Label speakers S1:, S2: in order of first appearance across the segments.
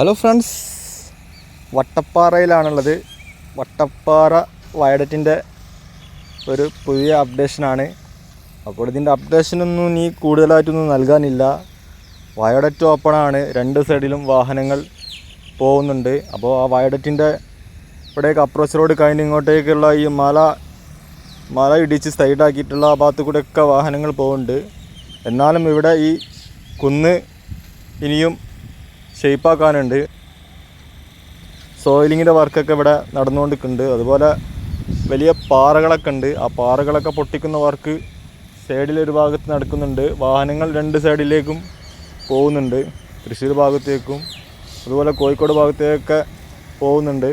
S1: Hello friends വട്ടപ്പാറയിലാണുള്ളത്. വട്ടപ്പാറ വയഡറ്റിന്റെ ഒരു പുതിയ അപ്ഡേഷനാണ്. അപ്പോൾ ഇതിന്റെ അപ്ഡേഷനൊന്നും ഇനി കൂടുതലായിട്ടൊന്നും നൽകാനില്ല. വയഡറ്റ് ഓപ്പണാണ്. രണ്ട് സൈഡിലും വാഹനങ്ങൾ പോകുന്നുണ്ട്. അപ്പോൾ ആ വയഡറ്റിന്റെ ഇവിടേക്ക് അപ്രോച്ച് റോഡ് കഴിഞ്ഞ് ഇങ്ങോട്ടേക്കുള്ള ഈ മല മല ഇടിച്ച് സൈഡാക്കിയിട്ടുള്ള ആ ഭാഗത്തു കൂടെയൊക്കെ വാഹനങ്ങൾ പോകുന്നുണ്ട്. എന്നാലും ഇവിടെ ഈ കുന്ന് ഇനിയും ഷെയ്പ്പാക്കാനുണ്ട് സോയിലിങ്ങിന്റെ വർക്കൊക്കെ ഇവിടെ നടന്നുകൊണ്ടിരിക്കുന്നുണ്ട്. അതുപോലെ വലിയ പാറകളൊക്കെ ഉണ്ട്. ആ പാറകളൊക്കെ പൊട്ടിക്കുന്ന വർക്ക് സൈഡിലൊരു ഭാഗത്ത് നടക്കുന്നുണ്ട്. വാഹനങ്ങൾ രണ്ട് സൈഡിലേക്കും പോകുന്നുണ്ട്. തൃശ്ശൂർ ഭാഗത്തേക്കും അതുപോലെ കോഴിക്കോട് ഭാഗത്തേക്കൊക്കെ പോകുന്നുണ്ട്.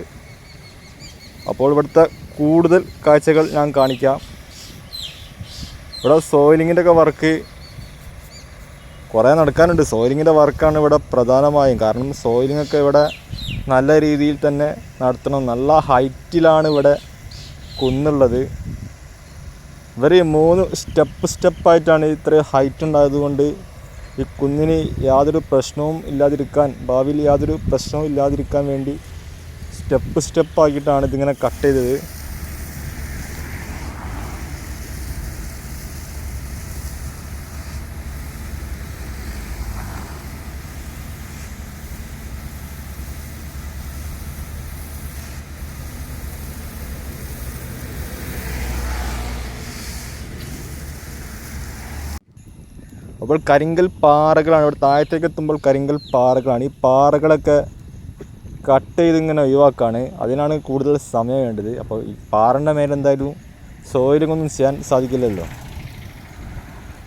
S1: അപ്പോൾ ഇവിടുത്തെ കൂടുതൽ കാഴ്ചകൾ ഞാൻ കാണിക്കാം. ഇവിടെ സോയിലിങ്ങിന്റെ ഒക്കെ വർക്ക് കുറേ നടക്കാനുണ്ട്. സോയിലിങ്ങിന്റെ വർക്കാണ് ഇവിടെ പ്രധാനമായും. കാരണം സോയിലിംഗ് ഒക്കെ ഇവിടെ നല്ല രീതിയിൽ തന്നെ നടത്തണം. നല്ല ഹൈറ്റിലാണ് ഇവിടെ കുന്നുള്ളത്. ഇവർ മൂന്ന് സ്റ്റെപ്പ് സ്റ്റെപ്പായിട്ടാണ് ഇത്രയും ഹൈറ്റ് ഉണ്ടായതുകൊണ്ട് ഈ കുന്നിന് യാതൊരു പ്രശ്നവും ഇല്ലാതിരിക്കാൻ ഭാവിയിൽ യാതൊരു പ്രശ്നവും ഇല്ലാതിരിക്കാൻ വേണ്ടി സ്റ്റെപ്പ് സ്റ്റെപ്പാക്കിയിട്ടാണ് ഇതിങ്ങനെ കട്ട് ചെയ്തത്. അപ്പോൾ കരിങ്കൽ പാറകളാണ്. ഇവിടെ താഴത്തേക്ക് എത്തുമ്പോൾ കരിങ്കൽ പാറകളാണ്. ഈ പാറകളൊക്കെ കട്ട് ചെയ്ത് ഇങ്ങനെ ഒഴിവാക്കാണ്. അതിനാണ് കൂടുതൽ സമയം വേണ്ടത്. അപ്പോൾ ഈ പാറന്റെ മേലെന്തായാലും സോയിലിങ്ങൊന്നും ചെയ്യാൻ സാധിക്കില്ലല്ലോ.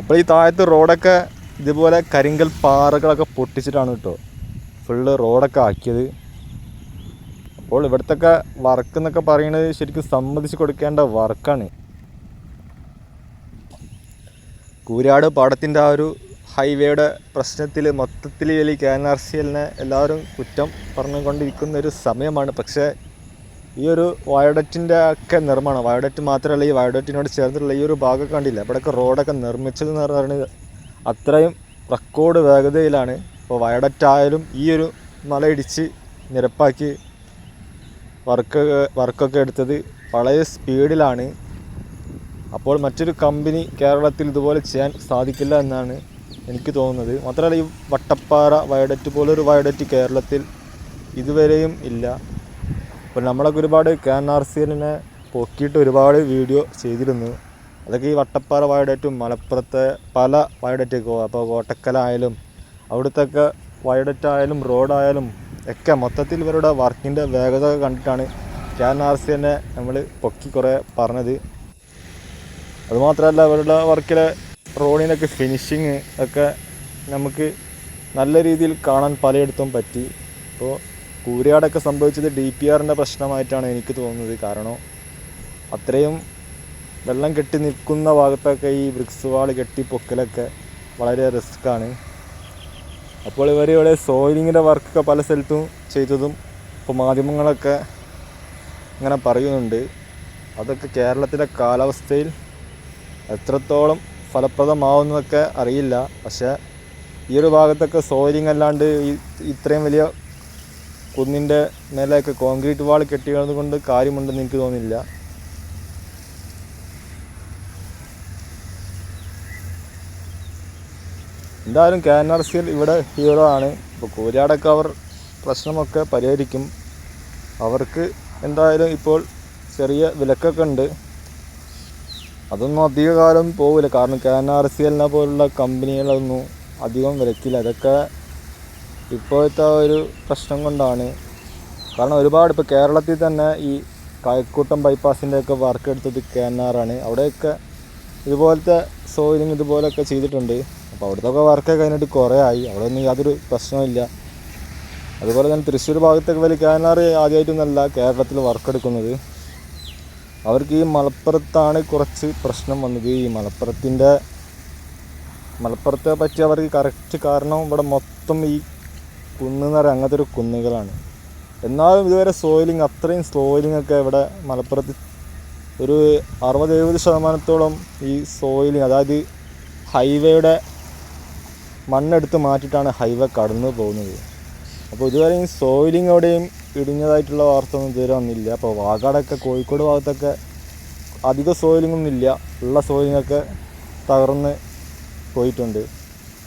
S1: അപ്പോൾ ഈ താഴത്ത് റോഡൊക്കെ ഇതുപോലെ കരിങ്കൽ പാറകളൊക്കെ പൊട്ടിച്ചിട്ടാണ് കേട്ടോ ഫുള്ള് റോഡൊക്കെ ആക്കിയത്. അപ്പോൾ ഇവിടുത്തെ വർക്ക് എന്നൊക്കെ പറയുന്നത് ശരിക്കും സമ്മതിച്ച് കൊടുക്കേണ്ട വർക്കാണ്. കൂരാട് പാടത്തിന്റെ ആ ഒരു ഹൈവേയുടെ പ്രശ്നത്തിൽ മൊത്തത്തിൽ ഈ കെ എൻ ആർ സി എല്ലിനെ എല്ലാവരും കുറ്റം പറഞ്ഞുകൊണ്ടിരിക്കുന്ന ഒരു സമയമാണ്. പക്ഷേ ഈ ഒരു വയോഡറ്റിന്റെ ഒക്കെ നിർമ്മാണം വയോഡറ്റ് മാത്രമല്ല ഈ വയോഡറ്റിനോട് ചേർന്നിട്ടുള്ള ഈ ഒരു ഭാഗം കണ്ടില്ല? ഇവിടെയൊക്കെ റോഡൊക്കെ നിർമ്മിച്ചതെന്ന് പറയുന്നത് അത്രയും റെക്കോർഡ് വേഗതയിലാണ് ഇപ്പോൾ വയോഡറ്റായാലും ഈ ഒരു മലയിടിച്ച് നിരപ്പാക്കി വർക്ക് വർക്കൊക്കെ എടുത്തത്. വളരെ സ്പീഡിലാണ് അപ്പോൾ മറ്റൊരു കമ്പനി കേരളത്തിൽ ഇതുപോലെ ചെയ്യാൻ സാധിക്കില്ല എന്നാണ് എനിക്ക് തോന്നുന്നത്. മാത്രമല്ല ഈ വട്ടപ്പാറ വയഡറ്റ് പോലൊരു വയഡറ്റ് കേരളത്തിൽ ഇതുവരെയും ഇല്ല. അപ്പോൾ നമ്മളൊക്കെ ഒരുപാട് കെ എൻ ആർ സി എല്ലിനെ പൊക്കിയിട്ട് ഒരുപാട് വീഡിയോ ചെയ്തിരുന്നു. അതൊക്കെ ഈ വട്ടപ്പാറ വയഡറ്റും മലപ്പുറത്തെ പല വയഡറ്റൊക്കെ അപ്പോൾ കോട്ടക്കലായാലും അവിടുത്തെ വയഡറ്റ് ആയാലും റോഡായാലും ഒക്കെ മൊത്തത്തിൽ ഇവരുടെ വർക്കിന്റെ വേഗത കണ്ടിട്ടാണ് കെ എൻ ആർ സി എന്നെ നമ്മൾ പൊക്കി കുറേ പറഞ്ഞത്. അതുമാത്രമല്ല അവരുടെ വർക്കിലെ റോഡിനൊക്കെ ഫിനിഷിങ് ഒക്കെ നമുക്ക് നല്ല രീതിയിൽ കാണാൻ പലയിടത്തും പറ്റി. അപ്പോൾ കൂരിയാടൊക്കെ സംഭവിച്ചത് ഡി പി ആറിന്റെ പ്രശ്നമായിട്ടാണ് എനിക്ക് തോന്നുന്നത്. കാരണം അത്രയും വെള്ളം കെട്ടി നിൽക്കുന്ന ഭാഗത്തൊക്കെ ഈ ബ്രിക്സ് വാൾ കെട്ടി പൊക്കലൊക്കെ വളരെ റിസ്ക്കാണ് അപ്പോൾ ഇവർ ഇവിടെ സോയിലിങ്ങിന്റെ വർക്കൊക്കെ പല സ്ഥലത്തും ചെയ്തതും ഇപ്പോൾ മാധ്യമങ്ങളൊക്കെ ഇങ്ങനെ പറയുന്നുണ്ട്. അതൊക്കെ കേരളത്തിലെ കാലാവസ്ഥയിൽ എത്രത്തോളം ഫലപ്രദമാവുന്നതൊക്കെ അറിയില്ല. പക്ഷേ ഈ ഒരു ഭാഗത്തൊക്കെ സോയിലിംഗ് അല്ലാണ്ട് ഈ ഇത്രയും വലിയ കുന്നിന്റെ മേലെയൊക്കെ കോൺക്രീറ്റ് വാൾ കെട്ടിയത് കൊണ്ട് കാര്യമുണ്ടെന്ന് എനിക്ക് തോന്നില്ല എന്തായാലും K N R C L ഇവിടെ ഹീറോ ആണ്. ഇപ്പോൾ കൂരാടൊക്കെ അവർ പ്രശ്നമൊക്കെ പരിഹരിക്കും. അവർക്ക് എന്തായാലും ഇപ്പോൾ ചെറിയ വിലക്കൊക്കെ ഉണ്ട്. അതൊന്നും അധികകാലം പോവില്ല. കാരണം കെ എൻ ആർ സി എല്ലിനെ പോലുള്ള കമ്പനികളൊന്നും അധികം വിലക്കില്ല. അതൊക്കെ ഇപ്പോഴത്തെ ഒരു പ്രശ്നം കൊണ്ടാണ്. കാരണം ഒരുപാട് ഇപ്പോൾ കേരളത്തിൽ തന്നെ ഈ കായക്കൂട്ടം ബൈപ്പാസിന്റെ ഒക്കെ വർക്ക് എടുത്തത് കെ എൻ ആർ ആണ്. അവിടെയൊക്കെ ഇതുപോലത്തെ സോയിലിങ് ഇതുപോലെയൊക്കെ ചെയ്തിട്ടുണ്ട്. അപ്പോൾ അവിടുത്തെ വർക്കൊക്കെ കഴിഞ്ഞിട്ട് കുറേ ആയി. അവിടെ ഒന്നും യാതൊരു പ്രശ്നമില്ല അതുപോലെ തന്നെ തൃശ്ശൂർ ഭാഗത്തൊക്കെ വലിയ കെ എൻ ആർ ആദ്യമായിട്ടൊന്നല്ല കേരളത്തിൽ വർക്ക് എടുക്കുന്നത്. അവർക്ക് ഈ മലപ്പുറത്താണ് കുറച്ച് പ്രശ്നം വന്നത്. ഈ മലപ്പുറത്തിന്റെ മലപ്പുറത്തെ പറ്റി അവർക്ക് കറക്റ്റ് കാരണം ഇവിടെ മൊത്തം ഈ കുന്നെന്ന് പറയുക അങ്ങനത്തെ ഒരു കുന്നുകളാണ്. എന്നാലും ഇതുവരെ സോയിലിംഗ് അത്രയും സോയിലിംഗ് ഒക്കെ ഇവിടെ മലപ്പുറത്ത് ഒരു അറുപത് എഴുപത് ശതമാനത്തോളം ഈ സോയിലിങ് അതായത് ഹൈവേയുടെ മണ്ണെടുത്ത് മാറ്റിയിട്ടാണ് ഹൈവേ കടന്നു പോകുന്നത്. അപ്പോൾ ഇതുവരെയും സോയിലിംഗ് എവിടെയും ഇടിഞ്ഞതായിട്ടുള്ള വാർത്ത ഒന്നും ഇതുവരെ വന്നില്ല. അപ്പോൾ വാഗാടൊക്കെ കോഴിക്കോട് ഭാഗത്തൊക്കെ അധിക ഇല്ല. ഉള്ള സോയിലിങ്ങൊക്കെ തകർന്ന് പോയിട്ടുണ്ട്.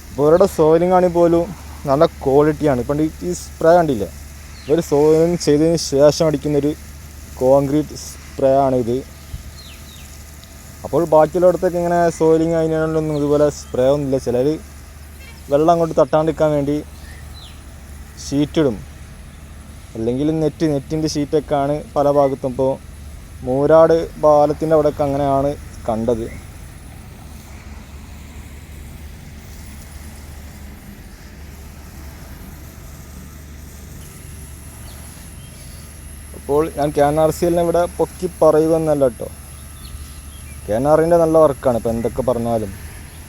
S1: അപ്പോൾ ഇവരുടെ സോയിലിംഗ് ആണെങ്കിൽ പോലും നല്ല ക്വാളിറ്റിയാണ്. ഇപ്പം ഈ സ്പ്രേ കണ്ടില്ല? ഇവർ സോയിലിംഗ് ചെയ്തതിന് ശേഷം അടിക്കുന്നൊരു കോൺക്രീറ്റ് സ്പ്രേ ആണ് ഇത്. അപ്പോൾ ബാക്കിയുള്ളിടത്തൊക്കെ ഇങ്ങനെ സോയിലിംഗ് അതിനൊന്നും ഇതുപോലെ സ്പ്രേ ഒന്നുമില്ല. ചിലർ വെള്ളം അങ്ങോട്ട് തട്ടാണ്ടിരിക്കാൻ വേണ്ടി ഷീറ്റിടും. അല്ലെങ്കിൽ നെറ്റ് നെറ്റിന്റെ ഷീറ്റൊക്കെയാണ് പല ഭാഗത്തും. ഇപ്പോൾ മൂരാട് പാലത്തിന്റെ അവിടെയൊക്കെ അങ്ങനെയാണ് കണ്ടത്. അപ്പോൾ ഞാൻ കെ എൻ ആർ സി എല്ലിനെ ഇവിടെ പൊക്കി പറയുക എന്നല്ല കേട്ടോ. കെ എൻ ആറിന്റെ നല്ല വർക്കാണ് ഇപ്പോൾ എന്തൊക്കെ പറഞ്ഞാലും.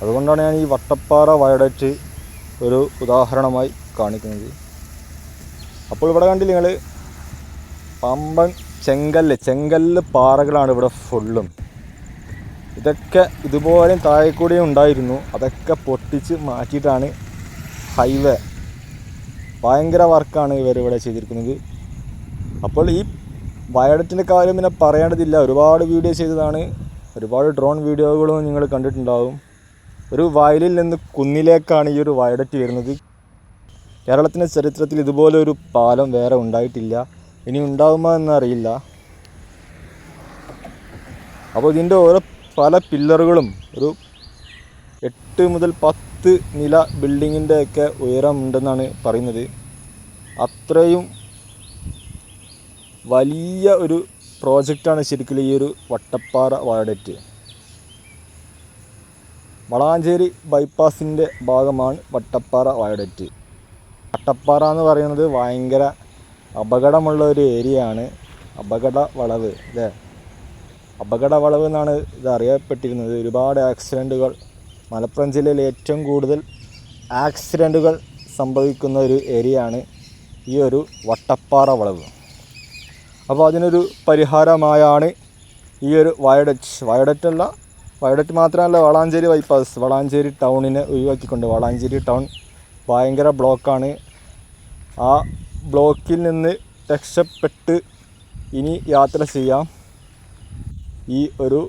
S1: അതുകൊണ്ടാണ് ഞാൻ ഈ വട്ടപ്പാറ വയഡറ്റ് ഒരു ഉദാഹരണമായി കാണിക്കുന്നത്. അപ്പോൾ ഇവിടെ കണ്ടില്ല നിങ്ങൾ പമ്പൻ ചെങ്കല്ല് ചെങ്കല്ല് പാറകളാണ് ഇവിടെ ഫുള്ളും ഇതൊക്കെ ഇതുപോലെ താഴെ ഉണ്ടായിരുന്നു. അതൊക്കെ പൊട്ടിച്ച് മാറ്റിയിട്ടാണ് ഹൈവേ ഭയങ്കര വർക്കാണ് ഇവരിവിടെ ചെയ്തിരിക്കുന്നത്. അപ്പോൾ ഈ വയഡറ്റിന്റെ കാര്യം പിന്നെ പറയേണ്ടതില്ല ഒരുപാട് വീഡിയോ ചെയ്തതാണ്. ഒരുപാട് ഡ്രോൺ വീഡിയോകളും നിങ്ങൾ കണ്ടിട്ടുണ്ടാവും. ഒരു വയലിൽ നിന്ന് കുന്നിലേക്കാണ് ഈ ഒരു വയഡറ്റ് വരുന്നത്. കേരളത്തിന്റെ ചരിത്രത്തിൽ ഇതുപോലെ ഒരു പാലം വേറെ ഉണ്ടായിട്ടില്ല. ഇനി ഉണ്ടാകുമോ എന്നറിയില്ല. അപ്പോൾ ഇതിന്റെ ഓരോ പല പില്ലറുകളും ഒരു എട്ട് മുതൽ പത്ത് നില ബിൽഡിങ്ങിന്റെ ഒക്കെ ഉയരം ഉണ്ടെന്നാണ് പറയുന്നത്. അത്രയും വലിയ ഒരു പ്രോജക്റ്റാണ് ശരിക്കും ഈ ഒരു വട്ടപ്പാറ വയഡറ്റ് വളാഞ്ചേരി ബൈപ്പാസിന്റെ ഭാഗമാണ് വട്ടപ്പാറ വയഡറ്റ് വട്ടപ്പാറ എന്ന് പറയുന്നത് ഭയങ്കര അപകടമുള്ള ഒരു ഏരിയ ആണ് അപകട വളവ് അല്ലേ? അപകട വളവ് എന്നാണ് ഇത് അറിയപ്പെട്ടിരുന്നത്. ഒരുപാട് ആക്സിഡന്റുകൾ മലപ്പുറം ജില്ലയിൽ ഏറ്റവും കൂടുതൽ ആക്സിഡന്റുകൾ സംഭവിക്കുന്ന ഒരു ഏരിയ ആണ് ഈ ഒരു വട്ടപ്പാറ വളവ്. അപ്പോൾ അതിനൊരു പരിഹാരമായാണ് ഈ ഒരു വയഡറ്റ്. വയഡറ്റ് വയഡറ്റ് മാത്രമല്ല വളാഞ്ചേരി ബൈപ്പാസ്. വളാഞ്ചേരി ടൗണിനെ ഒഴിവാക്കിക്കൊണ്ട്. വളാഞ്ചേരി ടൗൺ ഭയങ്കര ബ്ലോക്കാണ്. ആ ബ്ലോക്കിൽ നിന്ന് രക്ഷപ്പെട്ട് ഇനി യാത്ര ചെയ്യാം. ഈ ഒരു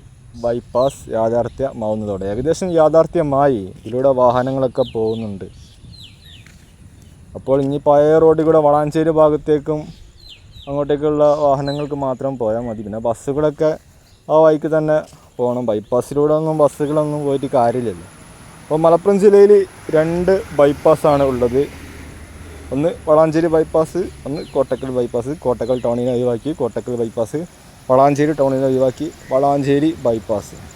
S1: ബൈപ്പാസ് യാഥാർത്ഥ്യമാവുന്നതോടെ. ഏകദേശം യാഥാർത്ഥ്യമായി ഇതിലൂടെ വാഹനങ്ങളൊക്കെ പോകുന്നുണ്ട്. അപ്പോൾ ഇനി പഴയ റോഡിൽ കൂടെ വളാഞ്ചേരി ഭാഗത്തേക്കും അങ്ങോട്ടേക്കുള്ള വാഹനങ്ങൾക്ക് മാത്രം പോയാൽ മതി. പിന്നെ ബസ്സുകളൊക്കെ ആ വഴിക്ക് തന്നെ പോകണം. ബൈപ്പാസിലൂടെ ഒന്നും ബസ്സുകളൊന്നും പോയിട്ട് കാര്യമില്ലല്ലോ. അപ്പോൾ മലപ്പുറം ജില്ലയിൽ രണ്ട് ബൈപ്പാസാണ് ഉള്ളത്. ഒന്ന് വളാഞ്ചേരി ബൈപ്പാസ് ഒന്ന് കോട്ടക്കൽ ബൈപ്പാസ്. കോട്ടക്കൽ ടൗണിനെ ഒഴിവാക്കി കോട്ടക്കൽ ബൈപ്പാസ്. വളാഞ്ചേരി ടൗണിനെ ഒഴിവാക്കി വളാഞ്ചേരി ബൈപ്പാസ്.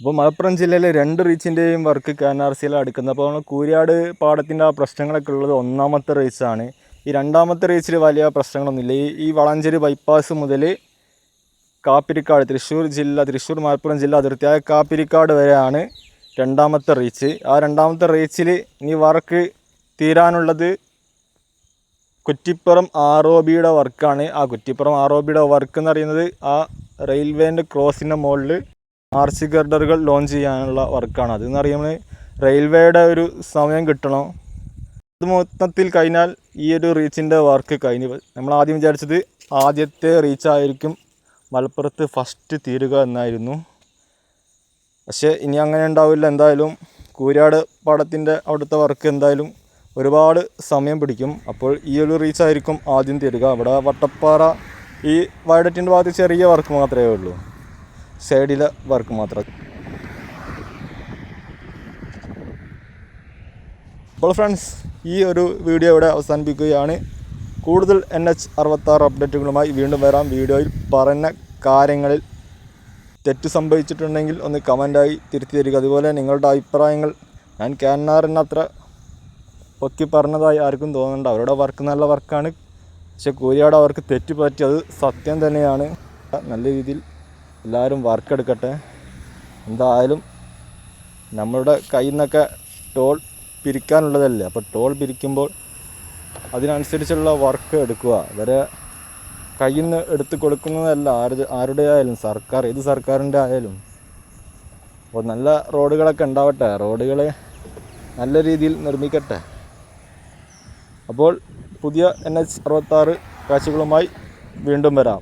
S1: അപ്പോൾ മലപ്പുറം ജില്ലയിലെ രണ്ട് റീച്ചിന്റെയും വർക്ക് കെ എൻ ആർ സിയിൽ അടുക്കുന്നത്. അപ്പോൾ നമ്മൾ കൂരിയാട് പാടത്തിന്റെ ആ പ്രശ്നങ്ങളൊക്കെ ഉള്ളത് ഒന്നാമത്തെ റീച്ചാണ് ഈ രണ്ടാമത്തെ റീച്ചിൽ വലിയ പ്രശ്നങ്ങളൊന്നുമില്ല. ഈ ഈ വളഞ്ചേരി ബൈപ്പാസ് മുതൽ കാപ്പിരിക്കാട് തൃശ്ശൂർ ജില്ല തൃശ്ശൂർ മലപ്പുറം ജില്ല അതിർത്തിയായ കാപ്പിരിക്കാട് വരെയാണ് രണ്ടാമത്തെ റീച്ച് ആ രണ്ടാമത്തെ റീച്ചിൽ ഇനി വർക്ക് തീരാനുള്ളത് കുറ്റിപ്പുറം ആർ ഒ ബിയുടെ വർക്കാണ് ആ കുറ്റിപ്പുറം ആർ ഒ ബിയുടെ വർക്ക് എന്ന് പറയുന്നത് ആ റെയിൽവേന്റെ ക്രോസിന്റെ മുകളിൽ ആർച്ച് ഗർഡറുകൾ ലോഞ്ച് ചെയ്യാനുള്ള വർക്കാണ്. അതെന്ന് പറയുമ്പോൾ റെയിൽവേയുടെ ഒരു സമയം കിട്ടണം. അത് മൊത്തത്തിൽ കഴിഞ്ഞാൽ ഈ ഒരു റീച്ചിന്റെ വർക്ക് കഴിഞ്ഞ്. നമ്മൾ ആദ്യം വിചാരിച്ചത് ആദ്യത്തെ റീച്ചായിരിക്കും മലപ്പുറത്ത് ഫസ്റ്റ് തീരുക എന്നായിരുന്നു. പക്ഷേ ഇനി അങ്ങനെ ഉണ്ടാവില്ല. എന്തായാലും കൂരാട് പാടത്തിന്റെ അവിടുത്തെ വർക്ക് എന്തായാലും ഒരുപാട് സമയം പിടിക്കും. അപ്പോൾ ഈ ഒരു റീച്ചായിരിക്കും ആദ്യം തീരുക. അവിടെ വട്ടപ്പാറ ഈ വയഡറ്റിന്റെ ഭാഗത്ത് ചെറിയ വർക്ക് മാത്രമേ ഉള്ളൂ. സൈഡിലെ വർക്ക് മാത്രം. അപ്പോൾ ഫ്രണ്ട്സ് ഈ ഒരു വീഡിയോ ഇവിടെ അവസാനിപ്പിക്കുകയാണ്. കൂടുതൽ എൻ എച്ച് അറുപത്താറ് അപ്ഡേറ്റുകളുമായി വീണ്ടും വരാം. വീഡിയോയിൽ പറഞ്ഞ കാര്യങ്ങളിൽ തെറ്റ് സംഭവിച്ചിട്ടുണ്ടെങ്കിൽ ഒന്ന് കമന്റായി തിരുത്തി തരിക അതുപോലെ നിങ്ങളുടെ അഭിപ്രായങ്ങൾ ഞാൻ ക്യാനാറിന് അത്ര പൊക്കി പറഞ്ഞതായി ആർക്കും തോന്നുന്നുണ്ട് അവരുടെ വർക്ക് നല്ല വർക്കാണ്. പക്ഷെ കൂരിയാട് അവർക്ക് തെറ്റ് പറ്റി അത് സത്യം തന്നെയാണ്. നല്ല രീതിയിൽ എല്ലാവരും വർക്ക് എടുക്കട്ടെ എന്തായാലും നമ്മളുടെ കയ്യിൽ നിന്നൊക്കെ ടോൾ പിരിക്കാനുള്ളതല്ലേ? അപ്പോൾ ടോൾ പിരിക്കുമ്പോൾ അതിനനുസരിച്ചുള്ള വർക്ക് എടുക്കുക. വരെ കയ്യിൽ നിന്ന് എടുത്ത് കൊടുക്കുന്നതല്ല ആരുടെ ആരുടെ ആയാലും സർക്കാർ ഏത് സർക്കാരിന്റെ ആയാലും. അപ്പോൾ നല്ല റോഡുകളൊക്കെ ഉണ്ടാവട്ടെ. റോഡുകൾ നല്ല രീതിയിൽ നിർമ്മിക്കട്ടെ. അപ്പോൾ പുതിയ എൻ എച്ച് അറുപത്താറ് കാഴ്ചകളുമായി വീണ്ടും വരാം.